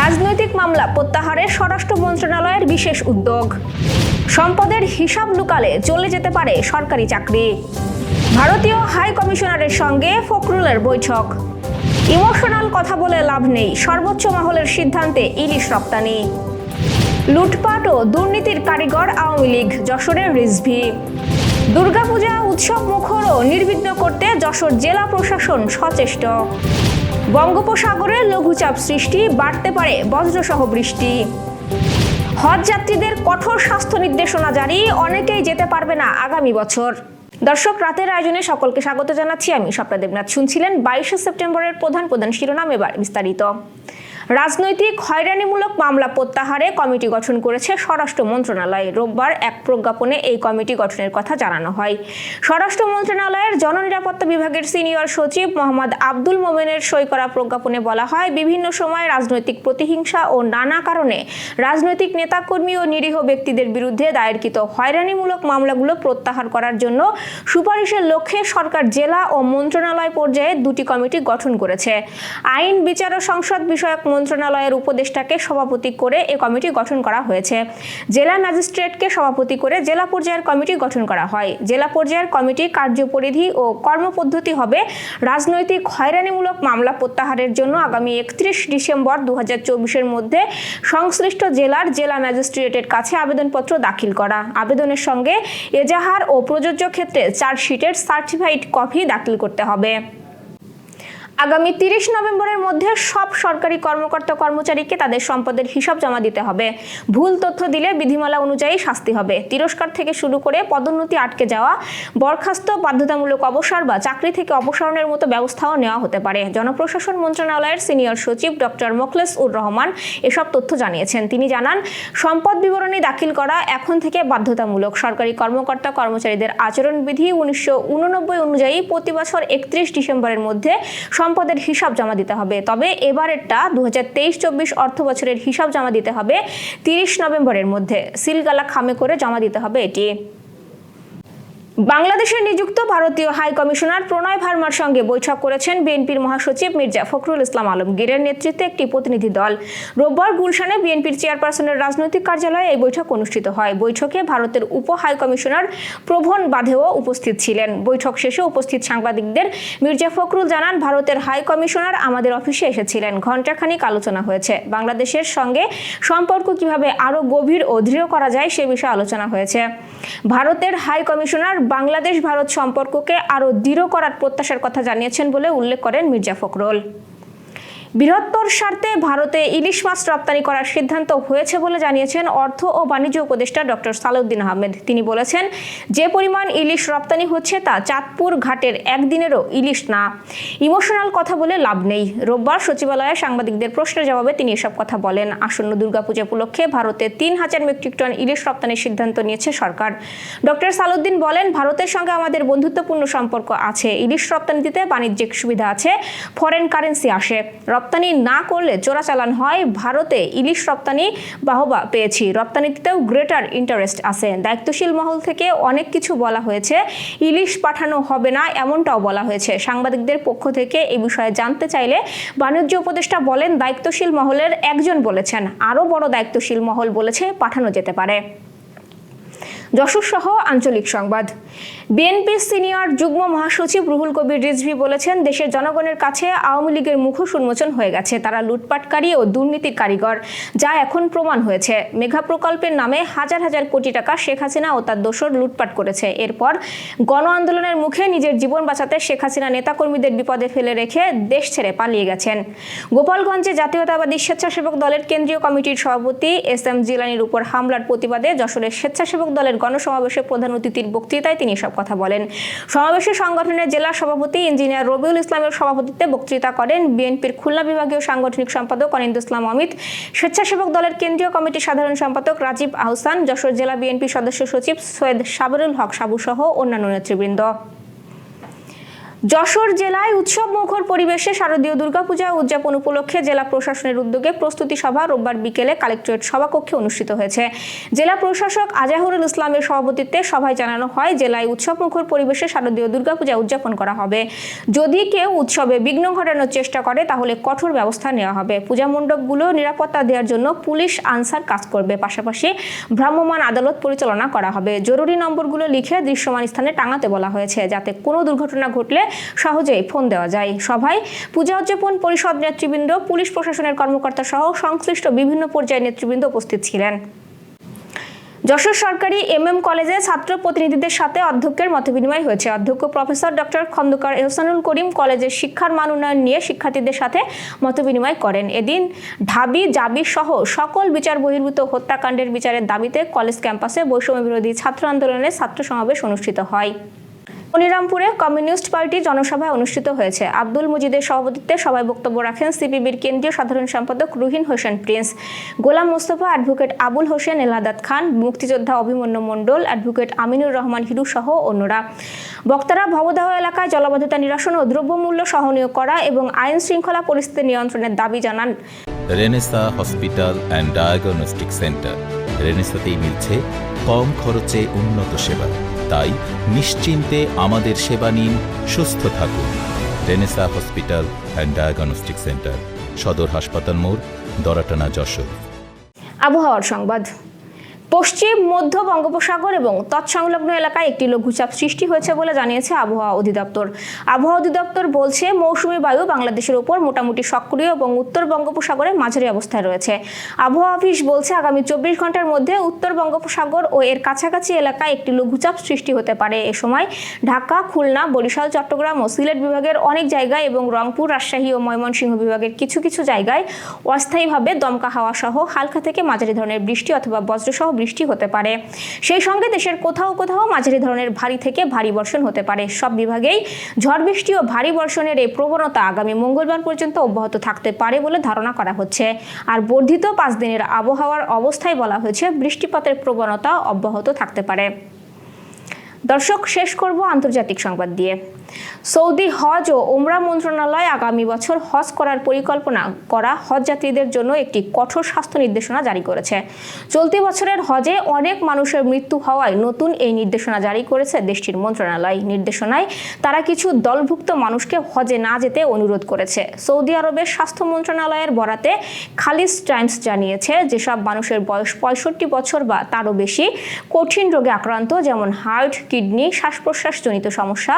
রাজনৈতিক মামলা প্রত্যাহারের স্বরাষ্ট্র মন্ত্রণালয়ের বিশেষ উদ্যোগ। সম্পদের হিসাব লুকালে চলে যেতে পারে সরকারি চাকরি। ভারতীয় হাই কমিশনারের সঙ্গে ফখরুলের বৈঠক। ইমোশনাল কথা বলে লাভ নেই সর্বোচ্চ মহলের সিদ্ধান্তে ইলিশ রপ্তানি। লুটপাট ও দুর্নীতির কারিগর আওয়ামী লীগ যশোরের রিজভি। দুর্গাপূজা উৎসব মুখরও নির্বিঘ্ন করতে যশোর জেলা প্রশাসন সচেষ্ট। বঙ্গোপসাগরে লঘুচাপ সৃষ্টি, বাড়তে পারে বজ্রসহ বৃষ্টি। হজ যাত্রীদের কঠোর স্বাস্থ্য নির্দেশনা জারি, অনেকেই যেতে পারবে না আগামী বছর। দর্শক, রাতের আয়োজনে সকলকে স্বাগত জানাচ্ছি আমি স্বপ্না দেবনাথ। শুনছিলেন বাইশে সেপ্টেম্বরের প্রধান প্রধান শিরোনাম, এবার বিস্তারিত। রাজনৈতিক হয়রানিমূলক মামলা প্রত্যাহারে কমিটি গঠন করেছে স্বরাষ্ট্র মন্ত্রণালয়। রোববার এক প্রজ্ঞাপনে এই কমিটি গঠনের কথা জানানো হয়। স্বরাষ্ট্র মন্ত্রণালয়ের জননিরাপত্তা বিভাগের সিনিয়র সচিব মোহাম্মদ আব্দুল মোমেনের সই করা প্রজ্ঞাপনে বলা হয়, বিভিন্ন সময় রাজনৈতিক প্রতিহিংসা ও নানা কারণে রাজনৈতিক নেতাকর্মী ও নিরীহ ব্যক্তিদের বিরুদ্ধে দায়েরকৃত হয়রানিমূলক মামলাগুলো প্রত্যাহার করার জন্য সুপারিশের লক্ষ্যে সরকার জেলা ও মন্ত্রণালয় পর্যায়ে দুটি কমিটি গঠন করেছে। আইন, বিচার ও সংসদ বিষয়ক মন্ত্রণালয়ের উপদেষ্টাকে সভাপতি করে এ কমিটি গঠন করা হয়েছে। জেলা ম্যাজিস্ট্রেটকে সভাপতি করে জেলা পর্যায়ের কমিটি গঠন করা হয়। জেলা পর্যায়ের কমিটি কার্যপরিধি ও কর্মপদ্ধতি হবে রাজনৈতিক হয়রানিমূলক মামলা প্রত্যাহারের জন্য আগামী একত্রিশ ডিসেম্বর দু হাজার মধ্যে সংশ্লিষ্ট জেলার জেলা ম্যাজিস্ট্রেটের কাছে আবেদনপত্র দাখিল করা। আবেদনের সঙ্গে এজাহার ও প্রযোজ্য ক্ষেত্রে চার্জশিটের সার্টিফাইড কপি দাখিল করতে হবে। আগামী তিরিশ নভেম্বরের মধ্যে সব সরকারি কর্মকর্তা কর্মচারীকে তাদের সম্পদের হিসাব জমা দিতে হবে। ভুল তথ্য দিলে বিধিমালা অনুযায়ী শাস্তি হবে। তিরস্কার থেকে শুরু করে পদোন্নতি আটকে যাওয়া, বরখাস্ত, বাধ্যতামূলক অবসর বা চাকরি থেকে অপসারণের মতো ব্যবস্থাও নেওয়া হতে পারে। জনপ্রশাসন মন্ত্রণালয়ের সিনিয়র সচিব ডক্টর মোখলেস উর রহমান এসব তথ্য জানিয়েছেন। তিনি জানান, সম্পদ বিবরণী দাখিল করা এখন থেকে বাধ্যতামূলক। সরকারি কর্মকর্তা কর্মচারীদের আচরণবিধি উনিশশো উননব্বই অনুযায়ী প্রতি বছর একত্রিশ ডিসেম্বরের মধ্যে সম্পদের হিসাব জমা দিতে হবে। তবে এবারেরটা দু হাজার তেইশ চব্বিশ অর্থ বছরের হিসাব জমা দিতে হবে তিরিশ নভেম্বরের মধ্যে। সিলগালা খামে করে জমা দিতে হবে এটি। বাংলাদেশে নিযুক্ত ভারতীয় হাই কমিশনার প্রণয় ভার্মার সঙ্গে বৈঠক করেছেন বিএনপির মহাসচিব মির্জা ফখরুল ইসলাম আলমগীরের নেতৃত্বে একটি প্রতিনিধি দল। রোববার গুলশানে বিএনপির চেয়ারপারসনের রাজনৈতিক কার্যালয়ে এই বৈঠক অনুষ্ঠিত হয়। বৈঠকে ভারতের উপ হাই কমিশনার প্রভন বাধেও উপস্থিত ছিলেন। বৈঠক শেষে উপস্থিত সাংবাদিকদের মির্জা ফখরুল জানান, ভারতের হাই কমিশনার আমাদের অফিসে এসেছিলেন। ঘণ্টাখানিক আলোচনা হয়েছে। বাংলাদেশের সঙ্গে সম্পর্ক কীভাবে আরও গভীর ও দৃঢ় করা যায় সে বিষয়ে আলোচনা হয়েছে। ভারতের হাই কমিশনার বাংলাদেশ ভারত সম্পর্ককে আরও দৃঢ় করার প্রত্যাশার কথা জানিয়েছেন বলে উল্লেখ করেন মির্জা ফখরুল। বৃহত্তর স্বার্থে ভারতে ইলিশ মাছ রপ্তানি করার সিদ্ধান্ত হয়েছে বলে জানিয়েছেন অর্থ ও বাণিজ্য উপদেষ্টা ডক্টর সালাউদ্দিন আহমেদ। তিনি বলেছেন, যে পরিমাণ ইলিশ রপ্তানি হচ্ছে তা চাঁদপুর ঘাটের একদিনেরও ইলিশ না। ইমোশনাল কথা বলে লাভ নেই। রোববার সচিবালয়ে সাংবাদিকদের প্রশ্নের জবাবে তিনি এসব কথা বলেন। আসন্ন দুর্গাপূজা উপলক্ষে ভারতে তিন হাজার মেট্রিক টন ইলিশ রপ্তানির সিদ্ধান্ত নিয়েছে সরকার। ডক্টর সালাউদ্দিন বলেন, ভারতের সঙ্গে আমাদের বন্ধুত্বপূর্ণ সম্পর্ক আছে। ইলিশ রপ্তানিতে বাণিজ্যিক সুবিধা আছে, ফরেন কারেন্সি আসে। রপ্তানি না করলে চোরাচালান হয়। ভারতে ইলিশ রপ্তানি বাহবা পেয়েছি। রপ্তানিতেও গ্রেটার ইন্টারেস্ট আছে। দায়িত্বশীল মহল থেকে অনেক কিছু বলা হয়েছে। ইলিশ পাঠানো হবে না এমনটাও বলা হয়েছে। সাংবাদিকদের পক্ষ থেকে এই বিষয়ে জানতে চাইলে বাণিজ্য উপদেষ্টা বলেন, দায়িত্বশীল মহলের একজন বলেছেন, আরও বড় দায়িত্বশীল মহল বলেছে, পাঠানো যেতে পারে। যশোর সহ আঞ্চলিক সংবাদ। বিএনপির সিনিয়র যুগ্ম মহাসচিব রুহুল কবির রিজভি বলেছেন, দেশের জনগণের কাছে আওয়ামী লীগের মুখোশ উন্মোচন হয়ে গেছে। তারা লুটপাটকারী ও দুর্নীতির কারিগর, যা এখন প্রমাণ হয়েছে। মেঘা প্রকল্পের নামে হাজার হাজার কোটি টাকা শেখ হাসিনা ও তার দোসর লুটপাট করেছে। এরপর গণ আন্দোলনের মুখে নিজের জীবন বাঁচাতে শেখ হাসিনা নেতাকর্মীদের বিপদে ফেলে রেখে দেশ ছেড়ে পালিয়ে গেছেন। গোপালগঞ্জে জাতীয়তাবাদী স্বেচ্ছাসেবক দলের কেন্দ্রীয় কমিটির সভাপতি এস এম জিলানির উপর হামলার প্রতিবাদে যশোরের স্বেচ্ছাসেবক দলের গণসমাবেশে প্রধান অতিথির বক্তৃতায় তিনি সব কথা বলেন। সমাবেশে সংগঠনের জেলা সভাপতি ইঞ্জিনিয়ার রবিউল ইসলামের সভাপতিত্বে বক্তৃতা করেন বিএনপির খুলনা বিভাগীয় সাংগঠনিক সম্পাদক অনিন্দ ইসলাম অমিত, স্বেচ্ছাসেবক দলের কেন্দ্রীয় কমিটির সাধারণ সম্পাদক রাজীব আহসান, যশোর জেলা বিএনপি সদস্য সচিব সৈয়দ সাবরুল হক সাবু সহ অন্যান্য নেতৃবৃন্দ। যশোর জেলায় উৎসব মুখর পরিবেশে শারদীয় দুর্গাপূজা উদযাপন উপলক্ষে জেলা প্রশাসনের উদ্যোগে প্রস্তুতি সভা রোববার বিকেলে কালেক্টরেট সভাকক্ষে অনুষ্ঠিত হয়েছে। জেলা প্রশাসক আজাহুরুল ইসলামের সভাপতিত্বে সভায় জানানো হয়, জেলায় উৎসব মুখর পরিবেশে শারদীয় দুর্গাপূজা উদযাপন করা হবে। যদি কেউ উৎসবে বিঘ্ন ঘটানোর চেষ্টা করে, তাহলে কঠোর ব্যবস্থা নেওয়া হবে। পূজা মণ্ডপগুলো নিরাপত্তা দেওয়ার জন্য পুলিশ আনসার কাজ করবে। পাশাপাশি ভ্রাম্যমাণ আদালত পরিচালনা করা হবে। জরুরি নম্বরগুলো লিখে দৃশ্যমান স্থানে টাঙাতে বলা হয়েছে, যাতে কোনো দুর্ঘটনা ঘটলে সহজেই ফোন দেওয়া যায় সভায়। পূজা উদযাপন পরিষদ নেতৃবৃন্দ, পুলিশ প্রশাসনের কর্মকর্তা সহ সংশ্লিষ্ট বিভিন্ন পর্যায়ের নেতৃবৃন্দ উপস্থিত ছিলেন। যশোর সরকারি এম এম কলেজে ছাত্র প্রতিনিধিদের সাথে অধ্যক্ষের মতবিনিময় হয়েছে। অধ্যক্ষ প্রফেসর ডক্টর খন্দকার এহসানুল করিম কলেজের শিক্ষার মান উন্নয়ন নিয়ে শিক্ষার্থীদের সাথে মতবিনিময় করেন। এদিন ঢাবি, জাবি সহ সকল বিচার বহির্ভূত হত্যাকাণ্ডের বিচারের দাবিতে কলেজ ক্যাম্পাসে বৈষম্য বিরোধী ছাত্র আন্দোলনের ছাত্র সমাবেশ অনুষ্ঠিত হয়। মনিরামপুরে কমিউনিস্ট পার্টি জনসভায় অনুষ্ঠিত হয়েছে। আব্দুল মুজিদের সভাপতিত্বে সভায় বক্তব্য রাখেন সিপিবির কেন্দ্রীয় সাধারণ সম্পাদক রুহিন হোসেন প্রিন্স। গোলাম মোস্তফা, অ্যাডভোকেট আবুল হোসেন এলাদাত খান, মুক্তিযোদ্ধা অভিমন্যু মণ্ডল, অ্যাডভোকেট আমিনুর রহমান হিরু সহ অন্যরা। বক্তারা ভবদাহ এলাকায় জলাবদ্ধতা নিরসন ও দ্রব্যমূল্য সহনীয় করা এবং আইন শৃঙ্খলা পরিস্থিতি নিয়ন্ত্রণের দাবি জানান। Renaissance hospital and diagnostic centre. রেনেসাতেই মিলছে কম খরচে উন্নত সেবা। তাই নিশ্চিন্তে আমাদের সেবা নিন, সুস্থ থাকুন। Renaissance hospital and diagnostic centre সদর হাসপাতাল মোড়, দরাটানা, যশোর। আবহাওয়ার সংবাদ। পশ্চিম, মধ্য বঙ্গোপসাগর এবং তৎসংলগ্ন এলাকায় একটি লঘুচাপ সৃষ্টি হয়েছে বলে জানিয়েছে আবহাওয়া অধিদপ্তর। আবহাওয়া অধিদপ্তর বলছে, মৌসুমী বায়ু বাংলাদেশের উপর মোটামুটি সক্রিয় এবং উত্তর বঙ্গোপসাগরে মাঝারি অবস্থায় রয়েছে। আবহাওয়া অফিস বলছে, আগামী চব্বিশ ঘণ্টার মধ্যে উত্তর বঙ্গোপসাগর ও এর কাছাকাছি এলাকায় একটি লঘুচাপ সৃষ্টি হতে পারে। এ সময় ঢাকা, খুলনা, বরিশাল, চট্টগ্রাম ও সিলেট বিভাগের অনেক জায়গায় এবং রংপুর, রাজশাহী ও ময়মনসিংহ বিভাগের কিছু কিছু জায়গায় অস্থায়ীভাবে দমকা হাওয়া সহ হালকা থেকে মাঝারি ধরনের বৃষ্টি অথবা বজ্রসহ বৃষ্টি হতে পারে। সেই সঙ্গে দেশের কোথাও কোথাও মাঝারি ধরনের ভারী থেকে ভারী বর্ষণ হতে পারে। সব বিভাগেই ঝড় বৃষ্টি ও ভারী বর্ষণের এই প্রবণতা আগামী মঙ্গলবার পর্যন্ত অব্যাহত থাকতে পারে বলে ধারণা করা হচ্ছে। আর বর্ধিত পাঁচ দিনের আবহাওয়ার অবস্থায় বলা হয়েছে, বৃষ্টিপাতের প্রবণতা অব্যাহত থাকতে পারে। দর্শক, শেষ করব আন্তর্জাতিক সংবাদ দিয়ে। সৌদি হজ ও ওমরা মন্ত্রণালয় আগামী বছর হজ করার পরিকল্পনা করা হজ যাত্রীদের জন্য একটি কঠোর স্বাস্থ্য নির্দেশনা জারি করেছে। চলতি বছরের হজে অনেক মানুষের মৃত্যু হওয়ায় নতুন এই নির্দেশনা জারি করেছে দেশটির মন্ত্রণালয়। নির্দেশনায় তারা কিছু দলভুক্ত মানুষকে হজে না যেতে অনুরোধ করেছে। সৌদি আরবের স্বাস্থ্য মন্ত্রণালয়ের বরাতে খালিজ টাইমস জানিয়েছে, যেসব মানুষের বয়স পঁয়ষট্টি বছর বা তারও বেশি, কঠিন রোগে আক্রান্ত, যেমন হার্ট, কিডনি শ্বাস প্রশ্বাসজনিত সমস্যা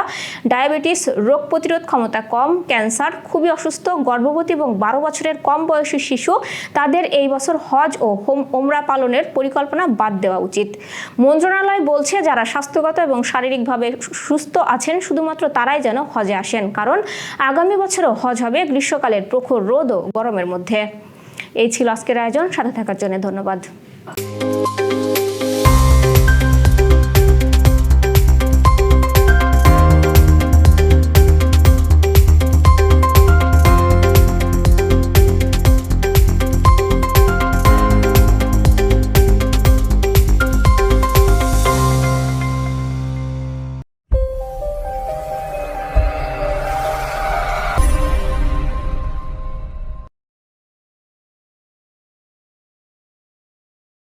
ডায়াবেটিস, রোগ প্রতিরোধ ক্ষমতা কম, ক্যান্সার, খুবই অসুস্থ, গর্ভবতী এবং বারো বছরের কম বয়সী শিশু, তাদের এই বছর হজ ও হোম ওমরা পালনের পরিকল্পনা বাদ দেওয়া উচিত। মন্ত্রণালয় বলছে, যারা স্বাস্থ্যগত এবং শারীরিকভাবে সুস্থ আছেন, শুধুমাত্র তারাই যেন হজে আসেন, কারণ আগামী বছরও হজ হবে গ্রীষ্মকালের প্রখর রোদ ও গরমের মধ্যে। এই ছিল আজকের আয়োজন, সাথে থাকার জন্য ধন্যবাদ।